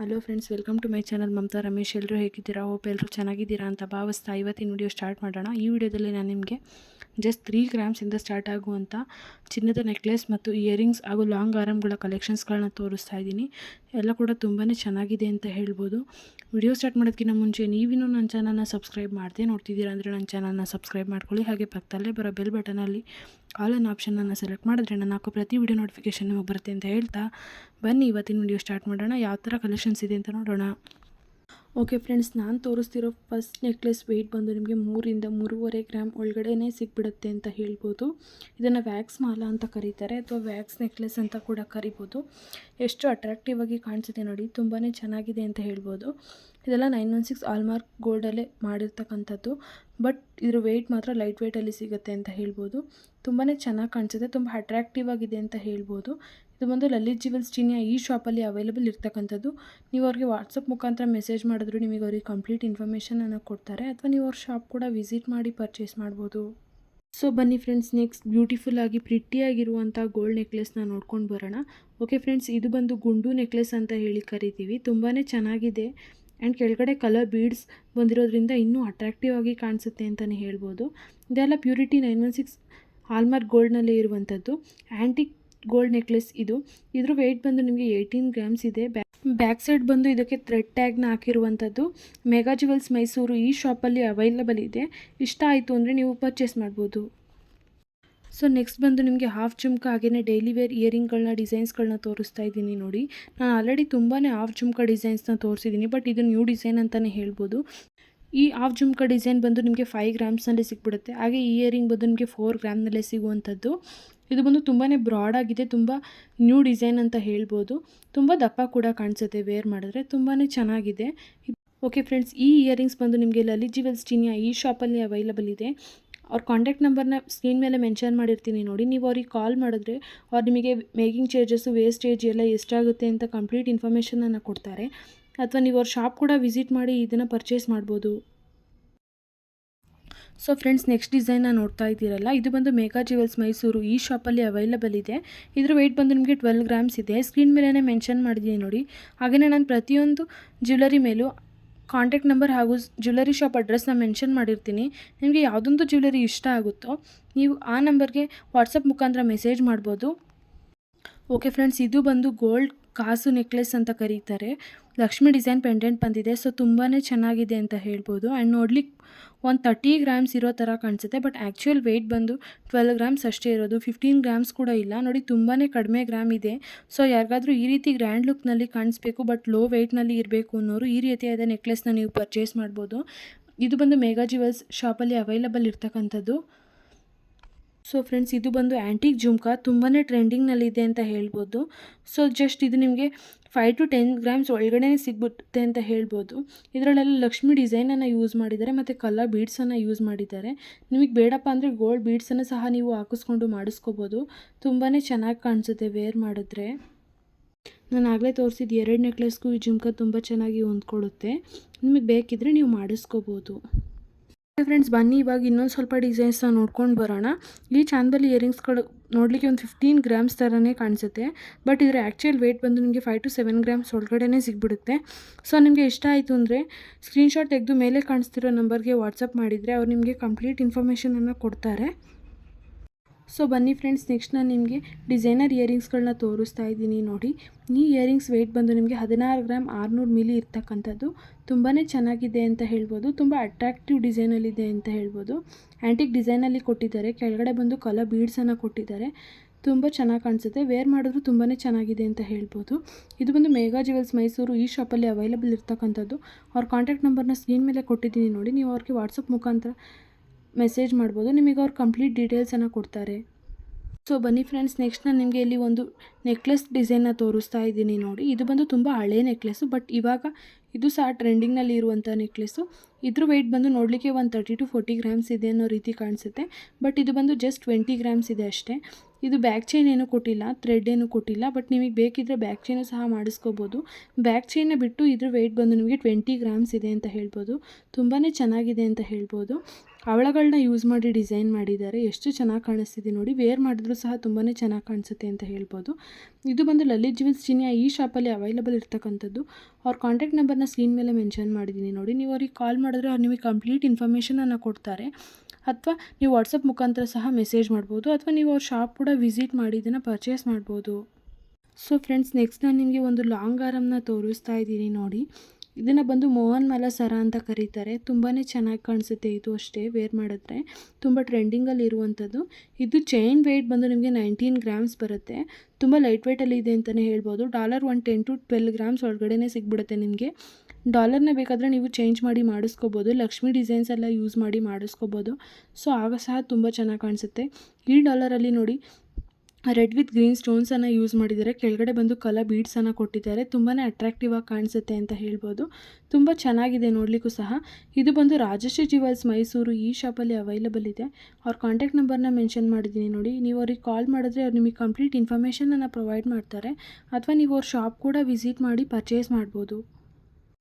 Hello friends welcome to my channel Mamata Ramesh ಎಲ್ಲರೂ ಹೇಗಿದ್ದೀರಾ? Hope ಎಲ್ಲರೂ ಚೆನ್ನಾಗಿದ್ದೀರಾ ಅಂತ ಭಾವಿಸ್ತಾ ಇವತ್ತಿನ ವಿಡಿಯೋ ಸ್ಟಾರ್ಟ್ ಮಾಡೋಣ. ಈ ವಿಡಿಯೋದಲ್ಲಿ ನಾನು ನಿಮಗೆ ಜಸ್ಟ್ ತ್ರೀ ಗ್ರಾಮ್ಸಿಂದ ಸ್ಟಾರ್ಟ್ ಆಗುವಂಥ ಚಿನ್ನದ ನೆಕ್ಲೆಸ್ ಮತ್ತು ಇಯರಿಂಗ್ಸ್ ಹಾಗೂ ಲಾಂಗ್ ಆರಮ್ಗಳ ಕಲೆಕ್ಷನ್ಸ್ಗಳನ್ನ ತೋರಿಸ್ತಾ ಇದ್ದೀನಿ. ಎಲ್ಲ ಕೂಡ ತುಂಬಾ ಚೆನ್ನಾಗಿದೆ ಅಂತ ಹೇಳ್ಬೋದು. ವಿಡಿಯೋ ಸ್ಟಾರ್ಟ್ ಮಾಡೋದಕ್ಕಿಂತ ಮುಂಚೆ ನೀವಿನ್ನೂ ನನ್ನ ಚಾನಲ್ನ ಸಬ್ಸ್ಕ್ರೈಬ್ ಮಾಡದೆ ನೋಡ್ತಿದ್ದೀರಾ ಅಂದರೆ ನನ್ನ ಚಾನಲ್ನ ಸಬ್ಸ್ಕ್ರೈಬ್ ಮಾಡ್ಕೊಳ್ಳಿ. ಹಾಗೆ ಪಕ್ಕದಲ್ಲೇ ಬರೋ ಬೆಲ್ ಬಟನಲ್ಲಿ ಆಲ್ ಅನ್ ಆಪ್ಷನನ್ನು ಸೆಲೆಕ್ಟ್ ಮಾಡಿದ್ರೆ ನಾನು ಹಾಕೋ ಪ್ರತಿ ವಿಡಿಯೋ ನೋಟಿಫಿಕೇಷನ್ ನಿಮಗೆ ಬರುತ್ತೆ ಅಂತ ಹೇಳ್ತಾ ಬನ್ನಿ, ಇವತ್ತಿನ ವಿಡಿಯೋ ಸ್ಟಾರ್ಟ್ ಮಾಡೋಣ. ಯಾವ ಥರ ಕಲೆಕ್ಷನ್ಸ್ ಇದೆ ಅಂತ ನೋಡೋಣ. ಓಕೆ ಫ್ರೆಂಡ್ಸ್ ನಾನು ತೋರಿಸ್ತಿರೋ ಫಸ್ಟ್ ನೆಕ್ಲೆಸ್ ವೆಯ್ಟ್ ಬಂದು ನಿಮಗೆ ಮೂರಿಂದ ಮೂರುವರೆ ಗ್ರಾಮ್ ಒಳಗಡೆನೇ ಸಿಕ್ಬಿಡುತ್ತೆ ಅಂತ ಹೇಳ್ಬೋದು. ಇದನ್ನು ವ್ಯಾಕ್ಸ್ ಮಾಲ ಅಂತ ಕರೀತಾರೆ, ಅಥವಾ ವ್ಯಾಕ್ಸ್ ನೆಕ್ಲೆಸ್ ಅಂತ ಕೂಡ ಕರಿಬೋದು. ಎಷ್ಟು ಅಟ್ರಾಕ್ಟಿವ್ ಆಗಿ ಕಾಣಿಸುತ್ತೆ ನೋಡಿ ತುಂಬಾ ಚೆನ್ನಾಗಿದೆ ಅಂತ ಹೇಳ್ಬೋದು. ಇದೆಲ್ಲ ನೈನ್ ಒನ್ ಸಿಕ್ಸ್ ಆಲ್ಮಾರ್ಕ್ ಗೋಲ್ಡಲ್ಲೇ ಮಾಡಿರ್ತಕ್ಕಂಥದ್ದು. ಬಟ್ ಇದ್ರ ವೆಯ್ಟ್ ಮಾತ್ರ ಲೈಟ್ ವೆಯ್ಟಲ್ಲಿ ಸಿಗುತ್ತೆ ಅಂತ ಹೇಳ್ಬೋದು. ತುಂಬಾ ಚೆನ್ನಾಗಿ ಕಾಣಿಸುತ್ತೆ, ತುಂಬ ಅಟ್ರಾಕ್ಟಿವ್ ಆಗಿದೆ ಅಂತ ಹೇಳ್ಬೋದು. ಇದು ಬಂದು ಲಲಿತ್ ಜಿವೆಲ್ಸ್ ಚಿನ್ಯ ಈ ಶಾಪಲ್ಲಿ ಅವೈಲೇಬಲ್ ಇರ್ತಕ್ಕಂಥದ್ದು. ನೀವು ಅವ್ರಿಗೆ ವಾಟ್ಸಪ್ ಮುಖಾಂತರ ಮೆಸೇಜ್ ಮಾಡಿದ್ರು ನಿಮಗೆ ಅವ್ರಿಗೆ ಕಂಪ್ಲೀಟ್ ಇನ್ಫಾರ್ಮೇಷನನ್ನು ಕೊಡ್ತಾರೆ ಅಥವಾ ನೀವು ಅವ್ರ ಶಾಪ್ ಕೂಡ ವಿಸಿಟ್ ಮಾಡಿ ಪರ್ಚೇಸ್ ಮಾಡ್ಬೋದು. ಸೊ ಬನ್ನಿ ಫ್ರೆಂಡ್ಸ್ ನೆಕ್ಸ್ಟ್ ಬ್ಯೂಟಿಫುಲ್ ಆಗಿ ಪ್ರಿಟ್ಟಿಯಾಗಿರುವಂಥ ಗೋಲ್ಡ್ ನೆಕ್ಲೆಸ್ನ ನೋಡ್ಕೊಂಡು ಬರೋಣ. ಓಕೆ ಫ್ರೆಂಡ್ಸ್ ಇದು ಬಂದು ಗುಂಡು ನೆಕ್ಲೆಸ್ ಅಂತ ಹೇಳಿ ಕರಿತೀವಿ. ತುಂಬಾ ಚೆನ್ನಾಗಿದೆ ಆ್ಯಂಡ್ ಕೆಳಗಡೆ ಕಲರ್ ಬೀಡ್ಸ್ ಬಂದಿರೋದ್ರಿಂದ ಇನ್ನೂ ಅಟ್ರಾಕ್ಟಿವ್ ಆಗಿ ಕಾಣಿಸುತ್ತೆ ಅಂತಲೇ ಹೇಳ್ಬೋದು. ಇದೆಲ್ಲ purity nine one six hallmark ಗೋಲ್ಡ್ನಲ್ಲೇ ಇರುವಂಥದ್ದು. ಆ್ಯಂಟಿಕ್ ಗೋಲ್ಡ್ ನೆಕ್ಲೆಸ್ ಇದು. ಇದ್ರ ವೆಯ್ಟ್ ಬಂದು ನಿಮಗೆ ಏಯ್ಟೀನ್ ಗ್ರಾಮ್ಸ್ ಇದೆ. ಬ್ಯಾಕ್ ಸೈಡ್ ಬಂದು ಇದಕ್ಕೆ ಥ್ರೆಡ್ ಟ್ಯಾಗ್ನ ಹಾಕಿರುವಂಥದ್ದು ಮೆಗಾ ಜುವೆಲ್ಸ್ ಮೈಸೂರು ಈ ಶಾಪಲ್ಲಿ ಅವೈಲಬಲ್ ಇದೆ. ಇಷ್ಟ ಆಯಿತು ಅಂದರೆ ನೀವು ಪರ್ಚೇಸ್ ಮಾಡ್ಬೋದು. ಸೊ ನೆಕ್ಸ್ಟ್ ಬಂದು ನಿಮಗೆ ಹಾಫ್ ಜುಮ್ಕ ಹಾಗೆಯೇ ಡೈಲಿ ವೇರ್ ಇಯರಿಂಗ್ಗಳನ್ನ ಡಿಸೈನ್ಸ್ಗಳನ್ನ ತೋರಿಸ್ತಾ ಇದ್ದೀನಿ ನೋಡಿ. ನಾನು ಆಲ್ರೆಡಿ ತುಂಬಾ ಹಾಫ್ ಜುಮ್ಕ ಡಿಸೈನ್ಸ್ನ ತೋರಿಸಿದ್ದೀನಿ ಬಟ್ ಇದು ನ್ಯೂ ಡಿಸೈನ್ ಅಂತಲೇ ಹೇಳ್ಬೋದು. ಈ ಹಾಫ್ ಜುಮ್ಕ ಡಿಸೈನ್ ಬಂದು ನಿಮಗೆ ಫೈವ್ ಗ್ರಾಮ್ಸ್ನಲ್ಲಿ ಸಿಕ್ಬಿಡುತ್ತೆ ಹಾಗೆ ಇಯರಿಂಗ್ ಬಂದು ನಿಮಗೆ ಫೋರ್ ಗ್ರಾಮ್ನಲ್ಲೇ ಸಿಗುವಂಥದ್ದು. ಇದು ಬಂದು ತುಂಬಾ ಬ್ರಾಡ್ ಆಗಿದೆ, ತುಂಬ ನ್ಯೂ ಡಿಸೈನ್ ಅಂತ ಹೇಳ್ಬೋದು. ತುಂಬ ದಪ್ಪ ಕೂಡ ಕಾಣಿಸುತ್ತೆ ವೇರ್ ಮಾಡಿದ್ರೆ ತುಂಬಾ ಚೆನ್ನಾಗಿದೆ. ಓಕೆ ಫ್ರೆಂಡ್ಸ್ ಈ ಇಯರಿಂಗ್ಸ್ ಬಂದು ನಿಮಗೆ ಲಲಿತ್ ಜಿವೆಲ್ಸ್ ಸ್ಟೀನಿಯ ಈ ಶಾಪಲ್ಲಿ ಅವೈಲಬಲ್ ಇದೆ. ಅವ್ರ ಕಾಂಟ್ಯಾಕ್ಟ್ ನಂಬರ್ನ ಸ್ಕ್ರೀನ್ ಮೇಲೆ ಮೆನ್ಷನ್ ಮಾಡಿರ್ತೀನಿ ನೋಡಿ. ನೀವು ಅವ್ರಿಗೆ ಕಾಲ್ ಮಾಡಿದ್ರೆ ಅವ್ರು ನಿಮಗೆ ಮೇಕಿಂಗ್ ಚಾರ್ಜಸ್ಸು ವೇಸ್ಟೇಜ್ ಎಲ್ಲ ಎಷ್ಟಾಗುತ್ತೆ ಅಂತ ಕಂಪ್ಲೀಟ್ ಇನ್ಫಾರ್ಮೇಷನನ್ನು ಕೊಡ್ತಾರೆ. ಅಥವಾ ನೀವು ಅವ್ರ ಶಾಪ್ ಕೂಡ ವಿಸಿಟ್ ಮಾಡಿ ಇದನ್ನು ಪರ್ಚೇಸ್ ಮಾಡ್ಬೋದು. ಸೊ ಫ್ರೆಂಡ್ಸ್ ನೆಕ್ಸ್ಟ್ ಡಿಸೈನ್ನ ನೋಡ್ತಾ ಇದ್ದೀರಲ್ಲ, ಇದು ಬಂದು ಮೇಘಾ ಜ್ಯುವೆಲ್ಸ್ ಮೈಸೂರು ಈ ಶಾಪಲ್ಲಿ ಅವೈಲಬಲ್ ಇದೆ. ಇದ್ರ ವೆಯ್ಟ್ ಬಂದು ನಿಮಗೆ ಟ್ವೆಲ್ ಗ್ರಾಮ್ಸ್ ಇದೆ. ಸ್ಕ್ರೀನ್ ಮೇಲೇ ಮೆನ್ಷನ್ ಮಾಡಿದ್ದೀನಿ ನೋಡಿ. ಹಾಗೆಯೇ ನಾನು ಪ್ರತಿಯೊಂದು ಜ್ಯುವೆಲರಿ ಮೇಲೂ ಕಾಂಟ್ಯಾಕ್ಟ್ ನಂಬರ್ ಹಾಗೂ ಜ್ಯುವೆಲರಿ ಶಾಪ್ ಅಡ್ರೆಸ್ನ ಮೆನ್ಷನ್ ಮಾಡಿರ್ತೀನಿ. ನಿಮಗೆ ಯಾವುದೊಂದು ಜ್ಯುವೆಲರಿ ಇಷ್ಟ ಆಗುತ್ತೋ ನೀವು ಆ ನಂಬರ್ಗೆ ವಾಟ್ಸಪ್ ಮುಖಾಂತರ ಮೆಸೇಜ್ ಮಾಡ್ಬೋದು. ಓಕೆ ಫ್ರೆಂಡ್ಸ್ ಇದು ಬಂದು ಗೋಲ್ಡ್ ಕಾಸು ನೆಕ್ಲೆಸ್ ಅಂತ ಕರೀತಾರೆ. ಲಕ್ಷ್ಮಿ ಡಿಸೈನ್ ಪೆಂಡೆಂಟ್ ಬಂದಿದೆ, ಸೊ ತುಂಬಾ ಚೆನ್ನಾಗಿದೆ ಅಂತ ಹೇಳ್ಬೋದು. ಆ್ಯಂಡ್ ನೋಡ್ಲಿಕ್ಕೆ ಒಂದು ತರ್ಟಿ ಗ್ರಾಮ್ಸ್ ಇರೋ ಥರ ಕಾಣಿಸುತ್ತೆ ಬಟ್ ಆ್ಯಕ್ಚುಯಲ್ ವೆಯ್ಟ್ ಬಂದು ಟ್ವೆಲ್ ಗ್ರಾಮ್ಸ್ ಅಷ್ಟೇ ಇರೋದು. ಫಿಫ್ಟೀನ್ ಗ್ರಾಮ್ಸ್ ಕೂಡ ಇಲ್ಲ. ನೋಡಿ ತುಂಬಾ ಕಡಿಮೆ ಗ್ರಾಮ್ ಇದೆ. ಸೊ ಯಾರಿಗಾದರೂ ಈ ರೀತಿ ಗ್ರ್ಯಾಂಡ್ ಲುಕ್ನಲ್ಲಿ ಕಾಣಿಸ್ಬೇಕು ಬಟ್ ಲೋ ವೆಯ್ಟ್ನಲ್ಲಿ ಇರಬೇಕು ಅನ್ನೋರು, ಈ ರೀತಿಯಾದ ನೆಕ್ಲೆಸ್ನ ನೀವು ಪರ್ಚೇಸ್ ಮಾಡ್ಬೋದು. ಇದು ಬಂದು ಮೇಗಾ ಜ್ಯುವೆಲ್ಸ್ ಶಾಪಲ್ಲಿ ಅವೈಲಬಲ್ ಇರ್ತಕ್ಕಂಥದ್ದು. ಸೊ ಫ್ರೆಂಡ್ಸ್ ಇದು ಬಂದು ಆ್ಯಂಟಿಕ್ ಜುಮ್ಕಾ ತುಂಬಾ ಟ್ರೆಂಡಿಂಗ್ನಲ್ಲಿದೆ ಅಂತ ಹೇಳ್ಬೋದು. ಸೊ ಜಸ್ಟ್ ಇದು ನಿಮಗೆ ಫೈವ್ ಟು ಟೆನ್ ಗ್ರಾಮ್ಸ್ ಒಳಗಡೆ ಸಿಗ್ಬಿಡುತ್ತೆ ಅಂತ ಹೇಳ್ಬೋದು. ಇದರಲ್ಲೆಲ್ಲ ಲಕ್ಷ್ಮಿ ಡಿಸೈನನ್ನು ಯೂಸ್ ಮಾಡಿದ್ದಾರೆ, ಮತ್ತು ಕಲರ್ ಬೀಡ್ಸನ್ನು ಯೂಸ್ ಮಾಡಿದ್ದಾರೆ. ನಿಮಗೆ ಬೇಡಪ್ಪ ಅಂದರೆ ಗೋಲ್ಡ್ ಬೀಡ್ಸನ್ನು ಸಹ ನೀವು ಹಾಕಿಸ್ಕೊಂಡು ಮಾಡಿಸ್ಕೋಬೋದು. ತುಂಬಾ ಚೆನ್ನಾಗಿ ಕಾಣಿಸುತ್ತೆ ವೇರ್ ಮಾಡಿದ್ರೆ. ನಾನು ಆಗಲೇ ತೋರಿಸಿದ ಎರಡು ನೆಕ್ಲೆಸ್ಗೂ ಈ ಜುಮ್ಕಾ ತುಂಬ ಚೆನ್ನಾಗಿ ಹೊಂದ್ಕೊಳ್ಳುತ್ತೆ ನಿಮಗೆ ಬೇಕಿದ್ದರೆ ನೀವು ಮಾಡಿಸ್ಕೋಬೋದು. ಫ್ರೆಂಡ್ಸ್ ಬನ್ನಿ. ಇವಾಗ ಇನ್ನೊಂದು ಸ್ವಲ್ಪ ಡಿಸೈನ್ಸ್ನ ನೋಡ್ಕೊಂಡು ಬರೋಣ. ಈ ಚಾಂದಲ್ಲಿ ಇಯರಿಂಗ್ಸ್ಗಳು ನೋಡಲಿಕ್ಕೆ ಒಂದು ಫಿಫ್ಟೀನ್ ಗ್ರಾಮ್ಸ್ ಥರನೇ ಕಾಣಿಸುತ್ತೆ. ಬಟ್ ಇದರ ಆ್ಯಕ್ಚುಯಲ್ ವೆಯ್ಟ್ ಬಂದು ನಿಮಗೆ ಫೈವ್ ಟು ಸೆವೆನ್ ಗ್ರಾಮ್ಸ್ ಒಳಗಡೆನೇ ಸಿಗ್ಬಿಡುತ್ತೆ. ಸೊ ನಿಮಗೆ ಇಷ್ಟ ಆಯಿತು ಅಂದರೆ ಸ್ಕ್ರೀನ್ಶಾಟ್ ತೆಗೆದು ಮೇಲೆ ಕಾಣಿಸ್ತಿರೋ ನಂಬರ್ಗೆ ವಾಟ್ಸಪ್ ಮಾಡಿದರೆ ಅವ್ರು ನಿಮಗೆ ಕಂಪ್ಲೀಟ್ ಇನ್ಫಾರ್ಮೇಷನನ್ನು ಕೊಡ್ತಾರೆ. ಸೊ ಬನ್ನಿ ಫ್ರೆಂಡ್ಸ್ ನೆಕ್ಸ್ಟ್ ನಾನು ನಿಮಗೆ ಡಿಸೈನರ್ ಇಯರಿಂಗ್ಸ್ಗಳನ್ನ ತೋರಿಸ್ತಾ ಇದ್ದೀನಿ ನೋಡಿ. ಈ ಇಯರಿಂಗ್ಸ್ ವೆಯ್ಟ್ ಬಂದು ನಿಮಗೆ ಹದಿನಾರು ಗ್ರಾಮ್ ಆರುನೂರು ಮಿಲಿ ಇರ್ತಕ್ಕಂಥದ್ದು. ತುಂಬಾ ಚೆನ್ನಾಗಿದೆ ಅಂತ ಹೇಳ್ಬೋದು. ತುಂಬ ಅಟ್ರಾಕ್ಟಿವ್ ಡಿಸೈನಲ್ಲಿದೆ ಅಂತ ಹೇಳ್ಬೋದು. ಆ್ಯಂಟಿಕ್ ಡಿಸೈನಲ್ಲಿ ಕೊಟ್ಟಿದ್ದಾರೆ. ಕೆಳಗಡೆ ಬಂದು ಕಲರ್ ಬೀಡ್ಸನ್ನು ಕೊಟ್ಟಿದ್ದಾರೆ. ತುಂಬ ಚೆನ್ನಾಗಿ ಕಾಣಿಸುತ್ತೆ. ವೇರ್ ಮಾಡಿದ್ರು ತುಂಬಾ ಚೆನ್ನಾಗಿದೆ ಅಂತ ಹೇಳ್ಬೋದು. ಇದು ಬಂದು ಮೇಘಾ ಜ್ಯುವೆಲ್ಸ್ ಮೈಸೂರು ಈ ಶಾಪಲ್ಲಿ ಅವೈಲಬಲ್ ಇರ್ತಕ್ಕಂಥದ್ದು. ಅವ್ರ ಕಾಂಟ್ಯಾಕ್ಟ್ ನಂಬರ್ನ ಸ್ಕ್ರೀನ್ ಮೇಲೆ ಕೊಟ್ಟಿದ್ದೀನಿ ನೋಡಿ. ನೀವು ಅವ್ರಿಗೆ ವಾಟ್ಸಪ್ ಮುಖಾಂತರ ಮೆಸೇಜ್ ಮಾಡ್ಬೋದು, ನಿಮಗೆ ಅವ್ರು ಕಂಪ್ಲೀಟ್ ಡೀಟೇಲ್ಸನ್ನು ಕೊಡ್ತಾರೆ. ಸೊ ಬನ್ನಿ ಫ್ರೆಂಡ್ಸ್ ನೆಕ್ಸ್ಟ್ ನಾನು ನಿಮಗೆ ಇಲ್ಲಿ ಒಂದು ನೆಕ್ಲೆಸ್ ಡಿಸೈನ್ನ ತೋರಿಸ್ತಾ ಇದ್ದೀನಿ ನೋಡಿ. ಇದು ಬಂದು ತುಂಬ ಹಳೆ ನೆಕ್ಲೆಸ್ಸು ಬಟ್ ಇವಾಗ ಇದು ಸಹ ಟ್ರೆಂಡಿಂಗ್ನಲ್ಲಿ ಇರುವಂಥ ನೆಕ್ಲೆಸ್ಸು ಇದ್ರ ವೆಯ್ಟ್ ಬಂದು ನೋಡಲಿಕ್ಕೆ ಒಂದು ತರ್ಟಿ ಟು ಫೋರ್ಟಿ ಗ್ರಾಮ್ಸ್ ಇದೆ ಅನ್ನೋ ರೀತಿ ಕಾಣಿಸುತ್ತೆ. ಬಟ್ ಇದು ಬಂದು ಜಸ್ಟ್ ಟ್ವೆಂಟಿ ಗ್ರಾಮ್ಸ್ ಇದೆ ಅಷ್ಟೇ. ಇದು ಬ್ಯಾಕ್ ಚೈನ್ ಏನೂ ಕೊಟ್ಟಿಲ್ಲ ಥ್ರೆಡ್ ಏನೂ ಕೊಟ್ಟಿಲ್ಲ ಬಟ್ ನಿಮಗೆ ಬೇಕಿದ್ದರೆ ಬ್ಯಾಕ್ ಚೈನು ಸಹ ಮಾಡಿಸ್ಕೋಬೋದು. ಬ್ಯಾಕ್ ಚೈನ ಬಿಟ್ಟು ಇದ್ರ ವೆಯ್ಟ್ ಬಂದು ನಿಮಗೆ ಟ್ವೆಂಟಿ ಗ್ರಾಮ್ಸ್ ಇದೆ ಅಂತ ಹೇಳ್ಬೋದು. ತುಂಬಾ ಚೆನ್ನಾಗಿದೆ ಅಂತ ಹೇಳ್ಬೋದು. ಹವಳಗಳನ್ನ ಯೂಸ್ ಮಾಡಿ ಡಿಸೈನ್ ಮಾಡಿದ್ದಾರೆ, ಎಷ್ಟು ಚೆನ್ನಾಗಿ ಕಾಣಿಸ್ತಿದೆ ನೋಡಿ ವೇರ್ ಮಾಡಿದ್ರು ಸಹ ತುಂಬಾ ಚೆನ್ನಾಗಿ ಕಾಣಿಸುತ್ತೆ ಅಂತ ಹೇಳ್ಬೋದು. ಇದು ಬಂದು ಲಲಿತ್ ಜೀವನ್ಸ್ ಚಿನ್ಯಾ ಈ ಶಾಪಲ್ಲಿ ಅವೈಲಬಲ್ ಇರ್ತಕ್ಕಂಥದ್ದು. ಅವ್ರ ಕಾಂಟ್ಯಾಕ್ಟ್ ನಂಬರ್ನ ಸ್ಕ್ರೀನ್ ಮೇಲೆ ಮೆನ್ಷನ್ ಮಾಡಿದ್ದೀನಿ ನೋಡಿ. ನೀವು ಅವ್ರಿಗೆ ಕಾಲ್ ಮಾಡಿದ್ರೆ ಅವ್ರು ನಿಮಗೆ ಕಂಪ್ಲೀಟ್ ಇನ್ಫಾರ್ಮೇಷನನ್ನು ಕೊಡ್ತಾರೆ. ಅಥವಾ ನೀವು ವಾಟ್ಸಪ್ ಮುಖಾಂತರ ಸಹ ಮೆಸೇಜ್ ಮಾಡ್ಬೋದು, ಅಥವಾ ನೀವು ಅವ್ರ ಶಾಪ್ ಕೂಡ ವಿಸಿಟ್ ಮಾಡಿ ಇದನ್ನು ಪರ್ಚೇಸ್ ಮಾಡ್ಬೋದು. ಸೊ ಫ್ರೆಂಡ್ಸ್ ನೆಕ್ಸ್ಟ್ ನಾನು ನಿಮಗೆ ಒಂದು ಲಾಂಗ್ ಆರಮ್ನ ತೋರಿಸ್ತಾ ಇದ್ದೀನಿ ನೋಡಿ. ಇದನ್ನು ಬಂದು ಮೋಹನ್ ಮಲ ಸರ ಅಂತ ಕರೀತಾರೆ. ತುಂಬಾ ಚೆನ್ನಾಗಿ ಕಾಣಿಸುತ್ತೆ ಇದು ಅಷ್ಟೇ ವೇರ್ ಮಾಡಿದ್ರೆ. ತುಂಬ ಟ್ರೆಂಡಿಂಗಲ್ಲಿ ಇರುವಂಥದ್ದು ಇದು ಚೈನ್ ವೆಯ್ಟ್ ಬಂದು ನಿಮಗೆ ನೈನ್ಟೀನ್ ಗ್ರಾಮ್ಸ್ ಬರುತ್ತೆ. ತುಂಬ ಲೈಟ್ ವೆಯ್ಟಲ್ಲಿ ಇದೆ ಅಂತಲೇ ಹೇಳ್ಬೋದು. Dollar one ten to twelve grams ಒಳಗಡೆನೇ ಸಿಗ್ಬಿಡುತ್ತೆ ನಿಮಗೆ. ಡಾಲರ್ನ ಬೇಕಾದರೆ ನೀವು ಚೇಂಜ್ ಮಾಡಿ ಮಾಡಿಸ್ಕೋಬೋದು. ಲಕ್ಷ್ಮಿ ಡಿಸೈನ್ಸ್ ಎಲ್ಲ ಯೂಸ್ ಮಾಡಿ ಮಾಡಿಸ್ಕೋಬೋದು. ಸೊ ಆಗ ಸಹ ತುಂಬ ಚೆನ್ನಾಗಿ ಕಾಣಿಸುತ್ತೆ. ಈ ಡಾಲರಲ್ಲಿ ನೋಡಿ ರೆಡ್ ವಿತ್ ಗ್ರೀನ್ ಸ್ಟೋನ್ಸನ್ನು ಯೂಸ್ ಮಾಡಿದ್ದಾರೆ. ಕೆಳಗಡೆ ಬಂದು ಕಲರ್ ಬೀಡ್ಸನ್ನು ಕೊಟ್ಟಿದ್ದಾರೆ. ತುಂಬಾ ಅಟ್ರಾಕ್ಟಿವ್ ಆಗಿ ಕಾಣಿಸುತ್ತೆ ಅಂತ ಹೇಳ್ಬೋದು. ತುಂಬ ಚೆನ್ನಾಗಿದೆ ನೋಡಲಿಕ್ಕೂ ಸಹ. ಇದು ಬಂದು ರಾಜಶ್ರೀ ಜುವೆಲ್ಸ್ ಮೈಸೂರು ಈ ಶಾಪಲ್ಲಿ ಅವೈಲಬಲ್ ಇದೆ. ಅವ್ರ ಕಾಂಟ್ಯಾಕ್ಟ್ ನಂಬರ್ನ ಮೆನ್ಷನ್ ಮಾಡಿದ್ದೀನಿ ನೋಡಿ. ನೀವು ಅವ್ರಿಗೆ ಕಾಲ್ ಮಾಡಿದ್ರೆ ಅವ್ರು ನಿಮಗೆ ಕಂಪ್ಲೀಟ್ ಇನ್ಫಾರ್ಮೇಷನನ್ನು ಪ್ರೊವೈಡ್ ಮಾಡ್ತಾರೆ. ಅಥವಾ ನೀವು ಅವ್ರ ಶಾಪ್ ಕೂಡ ವಿಸಿಟ್ ಮಾಡಿ ಪರ್ಚೇಸ್ ಮಾಡ್ಬೋದು.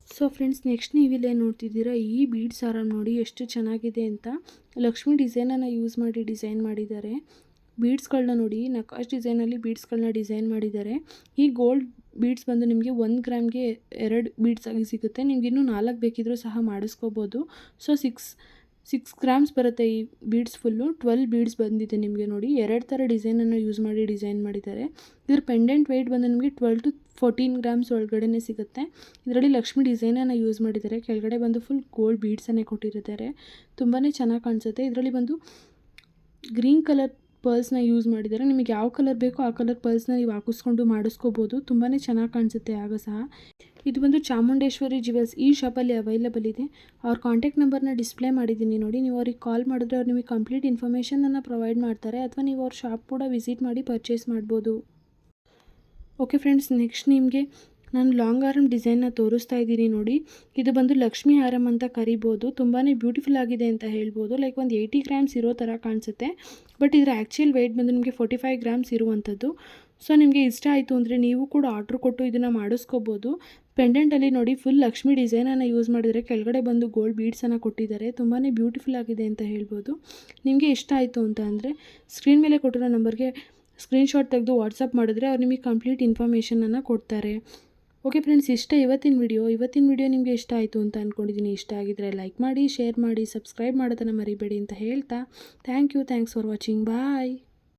ಸೊ ಫ್ರೆಂಡ್ಸ್ ನೆಕ್ಸ್ಟ್ ನೀವಿಲ್ಲೇ ನೋಡ್ತಿದ್ದೀರಾ ಈ ಬೀಡ್ಸ್ ಹಾರ ನೋಡಿ ಎಷ್ಟು ಚೆನ್ನಾಗಿದೆ ಅಂತ. ಲಕ್ಷ್ಮಿ ಡಿಸೈನನ್ನು ಯೂಸ್ ಮಾಡಿ ಡಿಸೈನ್ ಮಾಡಿದ್ದಾರೆ. ಬೀಡ್ಸ್ಗಳನ್ನ ನೋಡಿ, ನಕಾಶ್ ಡಿಸೈನಲ್ಲಿ ಬೀಡ್ಸ್ಗಳನ್ನ ಡಿಸೈನ್ ಮಾಡಿದ್ದಾರೆ. ಈ ಗೋಲ್ಡ್ ಬೀಡ್ಸ್ ಬಂದು ನಿಮಗೆ ಒಂದು ಗ್ರಾಮ್ಗೆ ಎರಡು ಬೀಡ್ಸ್ ಆಗಿ ಸಿಗುತ್ತೆ. ನಿಮ್ಗೆ ಇನ್ನೂ ನಾಲ್ಕು ಬೇಕಿದ್ರೂ ಸಹ ಮಾಡಿಸ್ಕೋಬೋದು. ಸೊ ಸಿಕ್ಸ್ ಸಿಕ್ಸ್ ಗ್ರಾಮ್ಸ್ ಬರುತ್ತೆ ಈ ಬೀಡ್ಸ್ ಫುಲ್ಲು ಟ್ವೆಲ್ ಬೀಡ್ಸ್ ಬಂದಿದೆ ನಿಮಗೆ ನೋಡಿ. ಎರಡು ಥರ ಡಿಸೈನನ್ನು ಯೂಸ್ ಮಾಡಿ ಡಿಸೈನ್ ಮಾಡಿದ್ದಾರೆ. ಇದ್ರ ಪೆಂಡೆಂಟ್ ವೆಯ್ಟ್ ಬಂದು ನಿಮಗೆ ಟ್ವೆಲ್ ಟು ಫೋರ್ಟೀನ್ ಗ್ರಾಮ್ಸ್ ಒಳಗಡೆನೇ ಸಿಗುತ್ತೆ. ಇದರಲ್ಲಿ ಲಕ್ಷ್ಮಿ ಡಿಸೈನನ್ನು ಯೂಸ್ ಮಾಡಿದ್ದಾರೆ. ಕೆಳಗಡೆ ಬಂದು ಫುಲ್ ಗೋಲ್ಡ್ ಬೀಡ್ಸನ್ನೇ ಕೊಟ್ಟಿರ್ತಾರೆ ತುಂಬಾ ಚೆನ್ನಾಗಿ ಕಾಣಿಸುತ್ತೆ. ಇದರಲ್ಲಿ ಬಂದು ಗ್ರೀನ್ ಕಲರ್ ಪರ್ಲ್ಸ್ನ ಯೂಸ್ ಮಾಡಿದ್ದಾರೆ ನಿಮಗೆ ಯಾವ ಕಲರ್ ಬೇಕೋ ಆ ಕಲರ್ ಪರ್ಲ್ಸ್ನ ನೀವು ಹಾಕಿಸ್ಕೊಂಡು ಮಾಡಿಸ್ಕೋಬೋದು. ತುಂಬಾ ಚೆನ್ನಾಗಿ ಕಾಣಿಸುತ್ತೆ ಆಗ ಸಹ. ಇದು ಬಂದು ಚಾಮುಂಡೇಶ್ವರಿ ಜ್ಯುವೆಲ್ಸ್ ಈ ಶಾಪಲ್ಲಿ ಅವೈಲೇಬಲ್ ಇದೆ. ಅವ್ರ ಕಾಂಟ್ಯಾಕ್ಟ್ ನಂಬರ್ನ ಡಿಸ್ಪ್ಲೇ ಮಾಡಿದ್ದೀನಿ ನೋಡಿ. ನೀವು ಅವ್ರಿಗೆ ಕಾಲ್ ಮಾಡಿದ್ರೆ ಅವ್ರು ನಿಮಗೆ ಕಂಪ್ಲೀಟ್ ಇನ್ಫಾರ್ಮೇಷನನ್ನು ಪ್ರೊವೈಡ್ ಮಾಡ್ತಾರೆ ಅಥವಾ ನೀವು ಅವ್ರ ಶಾಪ್ ಕೂಡ ವಿಸಿಟ್ ಮಾಡಿ ಪರ್ಚೇಸ್ ಮಾಡ್ಬೋದು. ಓಕೆ ಫ್ರೆಂಡ್ಸ್ ನೆಕ್ಸ್ಟ್ ನಿಮಗೆ ನಾನು ಲಾಂಗ್ ಆರ್ಮ್ ಡಿಸೈನ್ನ ತೋರಿಸ್ತಾ ಇದ್ದೀನಿ ನೋಡಿ. ಇದು ಬಂದು ಲಕ್ಷ್ಮಿ ಹಾರಮ್ ಅಂತ ಕರಿಬೋದು. ತುಂಬಾ ಬ್ಯೂಟಿಫುಲ್ ಆಗಿದೆ ಅಂತ ಹೇಳ್ಬೋದು. ಲೈಕ್ ಒಂದು ಏಯ್ಟಿ ಗ್ರಾಮ್ಸ್ ಇರೋ ಥರ ಕಾಣಿಸುತ್ತೆ. ಬಟ್ ಇದರ ಆ್ಯಕ್ಚುಯಲ್ ವೆಯ್ಟ್ ಬಂದು ನಿಮಗೆ ಫೋರ್ಟಿ ಫೈವ್ ಗ್ರಾಮ್ಸ್ ಇರುವಂಥದ್ದು. ಸೊ ನಿಮಗೆ ಇಷ್ಟ ಆಯಿತು ಅಂದರೆ ನೀವು ಕೂಡ ಆರ್ಡ್ರ್ ಕೊಟ್ಟು ಇದನ್ನು ಮಾಡಿಸ್ಕೋಬೋದು. ಪೆಂಡೆಂಟಲ್ಲಿ ನೋಡಿ ಫುಲ್ ಲಕ್ಷ್ಮಿ ಡಿಸೈನನ್ನು ಯೂಸ್ ಮಾಡಿದರೆ ಕೆಳಗಡೆ ಬಂದು ಗೋಲ್ಡ್ ಬೀಡ್ಸನ್ನು ಕೊಟ್ಟಿದ್ದಾರೆ. ತುಂಬಾ ಬ್ಯೂಟಿಫುಲ್ ಆಗಿದೆ ಅಂತ ಹೇಳ್ಬೋದು. ನಿಮಗೆ ಇಷ್ಟ ಆಯಿತು ಅಂತ ಅಂದರೆ ಸ್ಕ್ರೀನ್ ಮೇಲೆ ಕೊಟ್ಟಿರೋ ನಂಬರ್ಗೆ ಸ್ಕ್ರೀನ್ಶಾಟ್ ತೆಗೆದು ವಾಟ್ಸಪ್ ಮಾಡಿದ್ರೆ ಅವ್ರು ನಿಮಗೆ ಕಂಪ್ಲೀಟ್ ಇನ್ಫಾರ್ಮೇಷನನ್ನು ಕೊಡ್ತಾರೆ. ಓಕೆ ಫ್ರೆಂಡ್ಸ್ ಇಷ್ಟೇ ಇವತ್ತಿನ ವಿಡಿಯೋ ಇವತ್ತಿನ ವಿಡಿಯೋ ನಿಮಗೆ ಇಷ್ಟ ಆಯಿತು ಅಂತ ಅಂದ್ಕೊಂಡಿದ್ದೀನಿ ಇಷ್ಟ ಆಗಿದ್ದರೆ ಲೈಕ್ ಮಾಡಿ ಶೇರ್ ಮಾಡಿ ಸಬ್ಸ್ಕ್ರೈಬ್ ಮಾಡೋದನ್ನು ಮರಿಬೇಡಿ ಅಂತ ಹೇಳ್ತಾ. Thank you thanks for watching bye